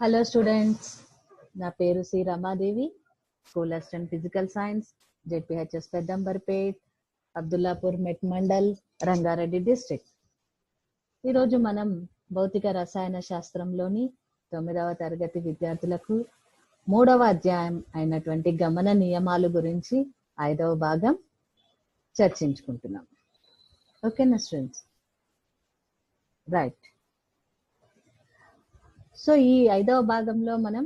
Hello students నా పేరు C Ramadevi. School assistant physical science ZPHS Peddamberpet Abdullapurmet mandal Rangareddy district ఈరోజు మనం భౌతిక రసాయన శాస్త్రంలోని తొమ్మిదవ తరగతి విద్యార్థులకు మూడవ అధ్యాయం అయినటువంటి గమన నియమాలు గురించి ఐదవ భాగం చర్చించుకుంటున్నాం. ఓకేనా స్టూడెంట్స్ రైట్ సో ఈ ఐదవ భాగంలో మనం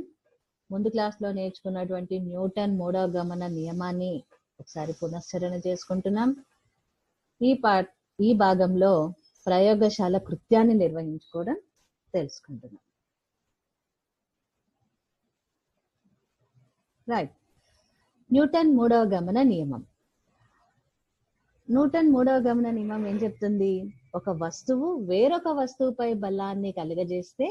ముందు క్లాస్లో నేర్చుకున్నటువంటి న్యూటన్ మూడవ గమన నియమాన్ని ఒకసారి పునశ్చరణ చేసుకుంటున్నాం. ఈ పా ఈ భాగంలో ప్రయోగశాల కృత్యాన్ని నిర్వహించుకోవడం తెలుసుకుంటున్నాం. రైట్ న్యూటన్ మూడవ గమన నియమం. న్యూటన్ మూడవ గమన నియమం ఏం చెప్తుంది? ఒక వస్తువు వేరొక వస్తువుపై బలాన్ని కలుగజేస్తే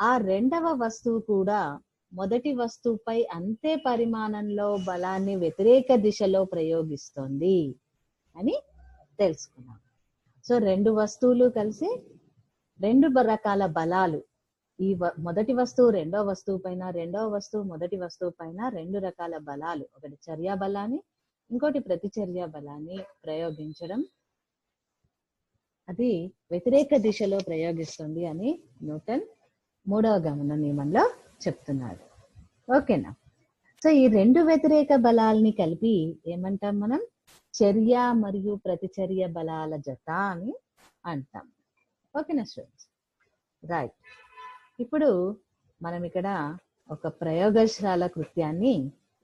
ఆ రెండవ వస్తువు కూడా మొదటి వస్తువుపై అంతే పరిమాణంలో బలాన్ని వ్యతిరేక దిశలో ప్రయోగిస్తోంది అని తెలుసుకున్నాం. సో రెండు వస్తువులు కలిసి రెండు రకాల బలాలు. ఈ మొదటి వస్తువు రెండో వస్తువు పైన రెండవ వస్తువు మొదటి వస్తువు పైన రెండు రకాల బలాలు. ఒకటి చర్యా బలాన్ని ఇంకోటి ప్రతిచర్య బలాన్ని ప్రయోగించడం. అది వ్యతిరేక దిశలో ప్రయోగిస్తుంది అని న్యూటన్ మూడవ గమన నియమంలో చెప్తున్నారు ఓకేనా? సో ఈ రెండు వ్యతిరేక బలాల్ని కలిపి ఏమంటాం మనం? చర్య మరియు ప్రతిచర్య బలాల జత అని అంటాం. ఓకేనా స్టూడెంట్స్? రైట్ ఇప్పుడు మనం ఇక్కడ ఒక ప్రయోగశాల కృత్యాన్ని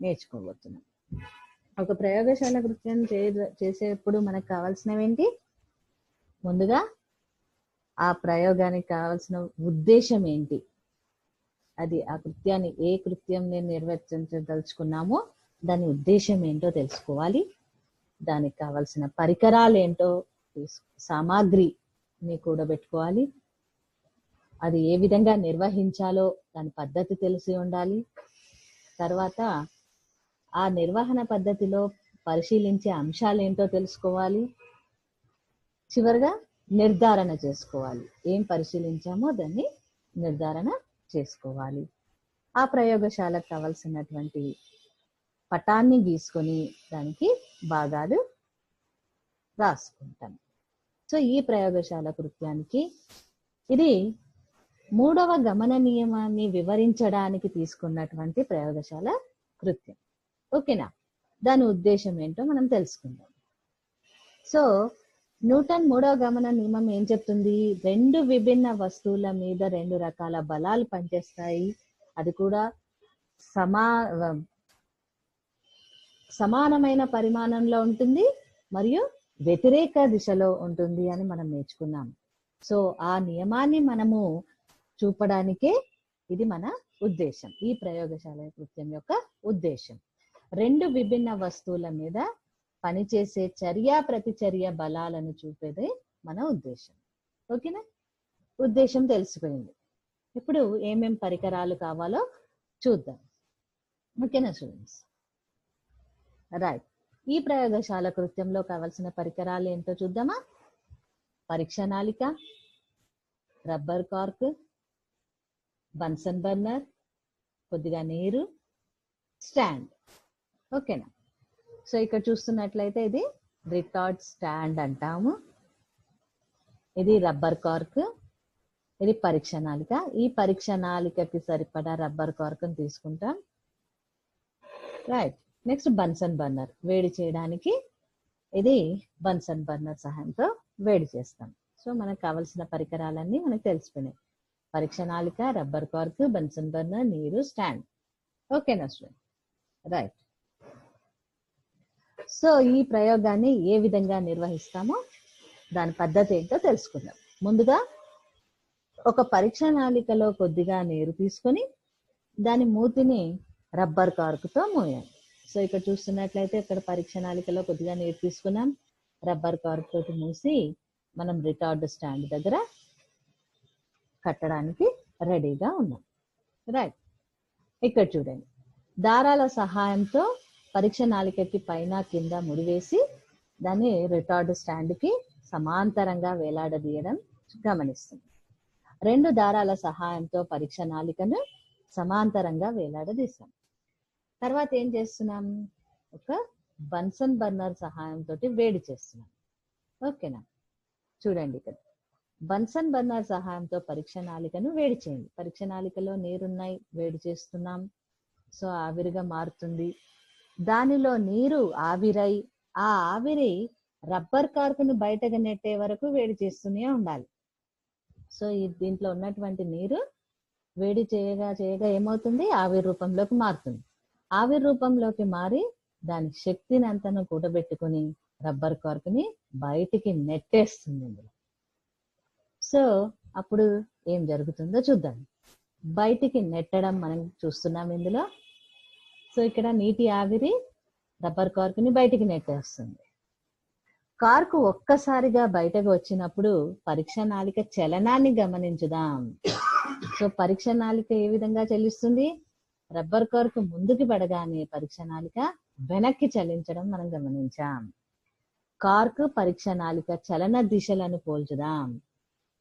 నేర్చుకోబోతున్నాం. ఒక ప్రయోగశాల కృత్యం చేసేప్పుడు మనకు కావాల్సినవి ఏంటి ముందుగా ఆ ప్రయోగానికి కావాల్సిన ఉద్దేశం ఏంటి? అది ఆ కృత్యాన్ని ఏ కృత్యం నేను నిర్వర్తించదలుచుకున్నామో దాని ఉద్దేశం ఏంటో తెలుసుకోవాలి. దానికి కావాల్సిన పరికరాలు ఏంటో సామాగ్రిని కూడబెట్టుకోవాలి. అది ఏ విధంగా నిర్వహించాలో దాని పద్ధతి తెలిసి ఉండాలి. తర్వాత ఆ నిర్వహణ పద్ధతిలో పరిశీలించే అంశాలు ఏంటో తెలుసుకోవాలి. చివరిగా నిర్ధారణ చేసుకోవాలి. ఏం పరిశీలించామో దాన్ని నిర్ధారణ చేసుకోవాలి. ఆ ప్రయోగశాలకు కావలసినటువంటి పటాన్ని గీసుకొని దానికి భాగాలు రాసుకుంటాం. సో ఈ ప్రయోగశాల కృత్యానికి ఇది మూడవ గమన నియమాన్ని వివరించడానికి తీసుకున్నటువంటి ప్రయోగశాల కృత్యం. ఓకేనా? దాని ఉద్దేశం ఏంటో మనం తెలుసుకుందాం. సో న్యూటన్ మూడవ గమన నియమం ఏం చెప్తుంది? రెండు విభిన్న వస్తువుల మీద రెండు రకాల బలాలు పనిచేస్తాయి. అది కూడా సమా సమానమైన పరిమాణంలో ఉంటుంది మరియు వ్యతిరేక దిశలో ఉంటుంది అని మనం నేర్చుకున్నాం. సో ఆ నియమాన్ని మనము చూపడానికే ఇది మన ఉద్దేశం. ఈ ప్రయోగశాల కృత్యం యొక్క ఉద్దేశం. రెండు విభిన్న వస్తువుల మీద పనిచేసే చర్య ప్రతిచర్య బలాలను చూపేదే మన ఉద్దేశం. ఓకేనా? ఉద్దేశం తెలిసిపోయింది. ఇప్పుడు ఏమేం పరికరాలు కావాలో చూద్దాం. ఓకేనా స్టూడెంట్స్ రైట్ ఈ ప్రయోగశాల కృత్యంలో కావలసిన పరికరాలు ఏంటో చూద్దామా? పరీక్ష నాలిక రబ్బర్ కార్క్ బన్సన్ బర్నర్ కొద్దిగా నీరు స్టాండ్. ఓకేనా? సో ఇక్కడ చూస్తున్నట్లయితే ఇది రిటార్డ్ స్టాండ్ అంటాము. ఇది రబ్బర్ కార్క్. ఇది పరీక్ష నాలిక. ఈ పరీక్ష నాలికకి సరిపడా రబ్బర్ కార్క్ తీసుకుంటాం. రైట్. Next Bunsen burner. వేడి చేయడానికి ఇది బన్సన్ బర్నర్ సహాయంతో వేడి చేస్తాం. సో మనకు కావలసిన పరికరాలన్నీ మనకు తెలిసిపోయినాయి. పరీక్ష నాలిక రబ్బర్ కార్క్ బన్సన్ బర్నర్ నీరు స్టాండ్. ఓకేనా స్టూడెంట్ రైట్. సో ఈ ప్రయోగాన్ని ఏ విధంగా నిర్వహిస్తామో దాని పద్ధతి ఏంటో తెలుసుకుందాం. ముందుగా ఒక పరీక్ష నాలికలో కొద్దిగా నీరు తీసుకొని దాని మూతిని రబ్బర్ కార్కుతో మూయాలి. సో ఇక్కడ చూస్తున్నట్లయితే ఇక్కడ పరీక్ష నాలికలో కొద్దిగా నీరు తీసుకున్నాం. రబ్బర్ కార్క్ తోటి మూసి మనం రిటార్డ్ స్టాండ్ దగ్గర కట్టడానికి రెడీగా ఉన్నాం. రైట్. ఇక్కడ చూడండి. దారాల సహాయంతో పరీక్ష నాలికకి పైన కింద ముడివేసి దాన్ని రిటార్డ్ స్టాండ్కి సమాంతరంగా వేలాడదీయడం గమనిస్తుంది. రెండు దారాల సహాయంతో పరీక్ష నాళికను సమాంతరంగా వేలాడదీస్తాం తర్వాత ఏం చేస్తున్నాం? ఒక బన్సన్ బర్నర్ సహాయంతో వేడి చేస్తున్నాం. ఓకేనా? చూడండి ఇక్కడ. బన్సన్ బర్నర్ సహాయంతో పరీక్ష నాలికను వేడి చేయండి. పరీక్ష నాళికలో నీరున్నాయి వేడి చేస్తున్నాం. సో ఆవిరిగా మారుతుంది. దానిలో నీరు ఆవిరై ఆ ఆవిరి రబ్బర్ కార్కును బయటకు నెట్టే వరకు వేడి చేస్తూనే ఉండాలి. సో ఈ దీంట్లో ఉన్నటువంటి నీరు వేడి చేయగా చేయగా ఏమవుతుంది? ఆవిరి రూపంలోకి మారుతుంది. ఆవిరి రూపంలోకి మారి దాని శక్తిని అంతను కూడబెట్టుకుని రబ్బర్ కార్కుని బయటికి నెట్టేస్తుంది ఇందులో. సో అప్పుడు ఏం జరుగుతుందో చూద్దాం. బయటికి నెట్టడం మనం చూస్తున్నాం ఇందులో. సో ఇక్కడ నీటి ఆవిరి రబ్బర్ కార్కుని బయటికి నెట్టేస్తుంది. కార్కు ఒక్కసారిగా బయటకు వచ్చినప్పుడు పరీక్ష నాళిక చలనాన్ని గమనించుదాం. సో పరీక్ష నాళిక ఏ విధంగా చెల్లిస్తుంది? రబ్బర్ కార్కు ముందుకు పడగానే పరీక్ష నాళిక వెనక్కి చలించడం మనం గమనించాం. కార్కు పరీక్ష నాళిక చలన దిశలను పోల్చుదాం.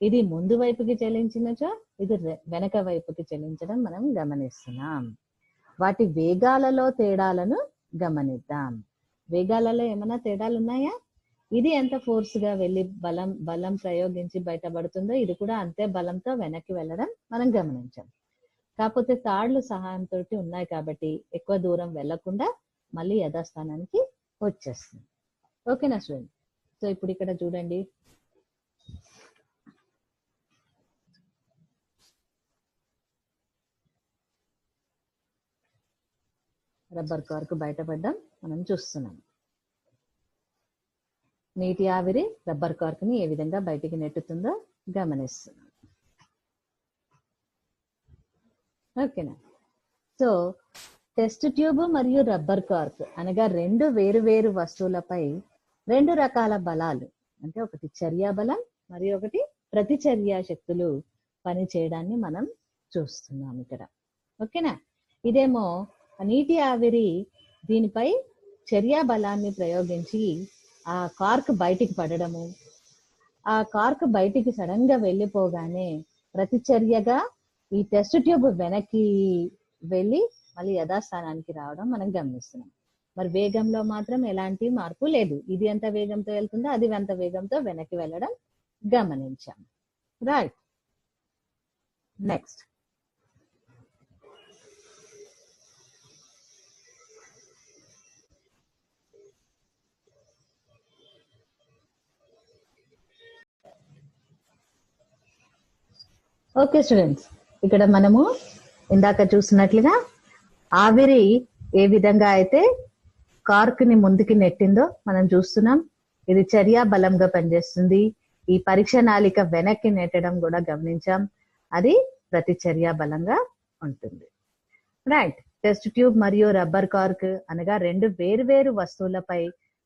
ఇది ముందు వైపుకి చెల్లించినచో ఇది వెనక వైపుకి చెల్లించడం మనం గమనిస్తున్నాం. వాటి వేగాలలో తేడాలను గమనిద్దాం. వేగాలలో ఏమైనా తేడాలు ఉన్నాయా ఇది ఎంత ఫోర్స్గా వెళ్ళి బలం బలం ప్రయోగించి బయటపడుతుందో ఇది కూడా అంతే బలంతో వెనక్కి వెళ్ళడం మనం గమనించాం. కాకపోతే తాళ్ళు సహాయంతో ఉన్నాయి కాబట్టి ఎక్కువ దూరం వెళ్ళకుండా మళ్ళీ యథాస్థానానికి వచ్చేస్తుంది. ఓకేనా స్టూడెంట్ సో ఇప్పుడు ఇక్కడ చూడండి. రబ్బర్ కార్కు బయటపడ్డం మనం చూస్తున్నాం. నీటి ఆవిరి రబ్బర్ కార్కుని ఏ విధంగా బయటికి నెట్టుతుందో గమనిస్తున్నాం. ఓకేనా? సో టెస్ట్ ట్యూబ్ మరియు రబ్బర్ కార్క్ అనగా రెండు వేరు వేరు వస్తువులపై రెండు రకాల బలాలు అంటే ఒకటి చర్యా బలం మరియు ఒకటి ప్రతిచర్య శక్తులు పని చేయడాన్ని మనం చూస్తున్నాం ఇక్కడ. ఓకేనా? ఇదేమో నీటి ఆవిరి దీనిపై చర్యా బలాన్ని ప్రయోగించి ఆ కార్క్ బయటికి పడడము. ఆ కార్క్ బయటికి సడన్గా వెళ్ళిపోగానే ప్రతిచర్యగా ఈ టెస్ట్ ట్యూబ్ వెనక్కి వెళ్ళి మళ్ళీ యథాస్థానానికి రావడం మనం గమనిస్తున్నాం. మరి వేగంలో మాత్రం ఎలాంటి మార్పు లేదు. ఇది ఎంత వేగంతో వెళ్తుందో అది ఎంత వేగంతో వెనక్కి వెళ్ళడం గమనించాం. Right next okay students. ఇక్కడ మనము ఇందాక చూసినట్లుగా ఆవిరి ఏ విధంగా అయితే కార్క్ని ముందుకి నెట్టిందో మనం చూస్తున్నాం. ఇది చర్య బలంగా పనిచేస్తుంది. ఈ పరీక్ష నాళిక వెనక్కి నెట్టడం కూడా గమనించాం. అది ప్రతిచర్య బలంగా ఉంటుంది. రైట్ టెస్ట్ ట్యూబ్ మరియు రబ్బర్ కార్క్ అనగా రెండు వేర్వేరు వస్తువులపై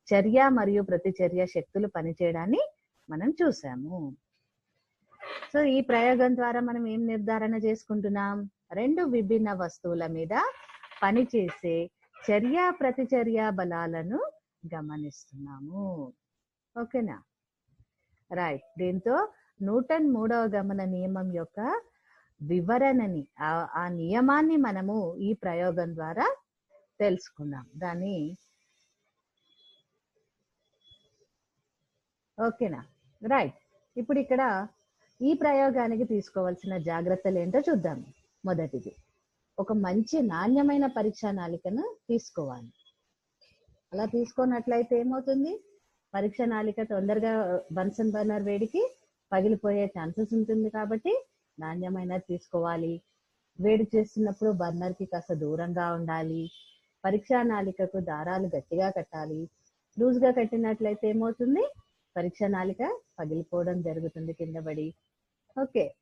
చర్య మరియు ప్రతిచర్య శక్తులు పనిచేయడాన్ని మనం చూసాము సో ఈ ప్రయోగం ద్వారా మనం ఏం నిర్ధారణ చేసుకుంటున్నాం? రెండు విభిన్న వస్తువుల మీద పనిచేసే చర్య ప్రతిచర్య బలాలను గమనిస్తున్నాము. ఓకేనా? రైట్ దీంతో నూటన్ మూడవ గమన నియమం యొక్క వివరణని ఆ- ఆ నియమాన్ని మనము ఈ ప్రయోగం ద్వారా తెలుసుకుందాం దాన్ని ఓకేనా? రైట్ ఇప్పుడు ఇక్కడ ఈ ప్రయోగానికి తీసుకోవాల్సిన జాగ్రత్తలు ఏంటో చూద్దాం. మొదటిది ఒక మంచి నాణ్యమైన పరీక్షా నాళికను తీసుకోవాలి. అలా తీసుకున్నట్లయితే ఏమవుతుంది? పరీక్ష నాళిక తొందరగా బన్సన్ బర్నర్ వేడికి పగిలిపోయే ఛాన్సెస్ ఉంటుంది కాబట్టి నాణ్యమైన తీసుకోవాలి. వేడి చేస్తున్నప్పుడు బర్నర్కి కాస్త దూరంగా ఉండాలి. పరీక్షా నాళికకు దారాలు గట్టిగా కట్టాలి. లూజ్గా కట్టినట్లయితే ఏమవుతుంది? పరీక్ష నాళిక పగిలిపోవడం జరుగుతుంది కింద పడి. ఓకే.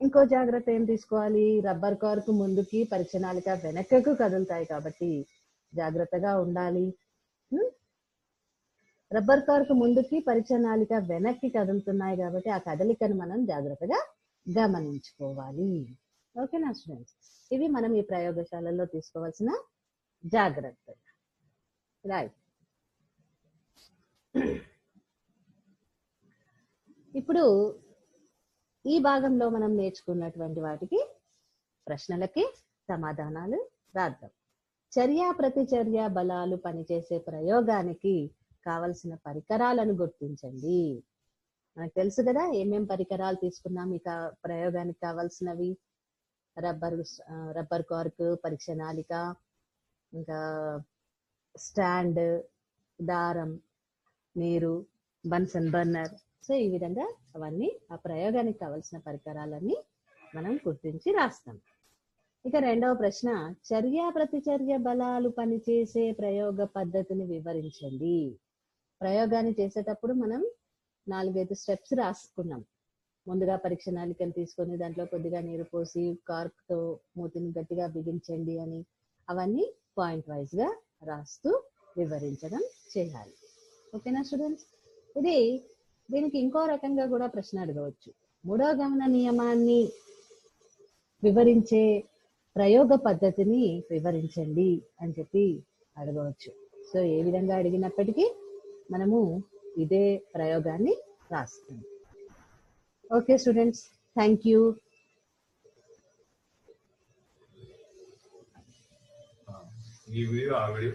ఇంకో జాగ్రత్త ఏం తీసుకోవాలి? రబ్బర్ కార్క్ ముందుకి పరిచనాలిక నాళిక వెనకకు కదులుతాయి కాబట్టి జాగ్రత్తగా ఉండాలి. రబ్బర్ కార్క్ ముందుకి పరిచనాలిక వెనక్కి కదులుతున్నాయి కాబట్టి ఆ కదలికను మనం జాగ్రత్తగా గమనించుకోవాలి. ఓకేనా స్టూడెంట్స్? ఇవి మనం ఈ ప్రయోగశాలలో తీసుకోవాల్సిన జాగ్రత్తలు. రైట్. ఇప్పుడు ఈ భాగంలో మనం నేర్చుకున్నటువంటి వాటికి ప్రశ్నలకి సమాధానాలు రాద్దాం. చర్య ప్రతిచర్య బలాలు పనిచేసే ప్రయోగానికి కావలసిన పరికరాలను గుర్తించండి. మనకు తెలుసు కదా ఏమేం పరికరాలు తీసుకున్నాం ఇక ప్రయోగానికి కావాల్సినవి. రబ్బర్ రబ్బర్ కార్క్ పరీక్ష నాలిక ఇంకా స్టాండ్ దారం నీరు బన్సన్ బర్నర్ సో ఈ విధంగా అవన్నీ ఆ ప్రయోగానికి కావలసిన పరికరాలన్నీ మనం గుర్తించి రాస్తాం. ఇక రెండవ ప్రశ్న చర్య ప్రతిచర్య బలాలు పనిచేసే ప్రయోగ పద్ధతిని వివరించండి. ప్రయోగాన్ని చేసేటప్పుడు మనం నాలుగైదు స్టెప్స్ రాసుకున్నాం. ముందుగా పరీక్ష నాలికను తీసుకొని దాంట్లో కొద్దిగా నీరు పోసి కార్క్తో మూతిని గట్టిగా బిగించండి అని అవన్నీ పాయింట్ వైజ్గా రాస్తూ వివరించడం చేయాలి. ఓకేనా స్టూడెంట్స్? ఇది దీనికి ఇంకో రకంగా కూడా ప్రశ్న అడగవచ్చు. మూడో గమన నియమాన్ని వివరించే ప్రయోగ పద్ధతిని వివరించండి అని చెప్పి అడగవచ్చు. సో ఏ విధంగా అడిగినప్పటికీ మనము ఇదే ప్రయోగాన్ని రాస్తాం. Okay students thank you. ఈ వీడియో ఆ వీడియో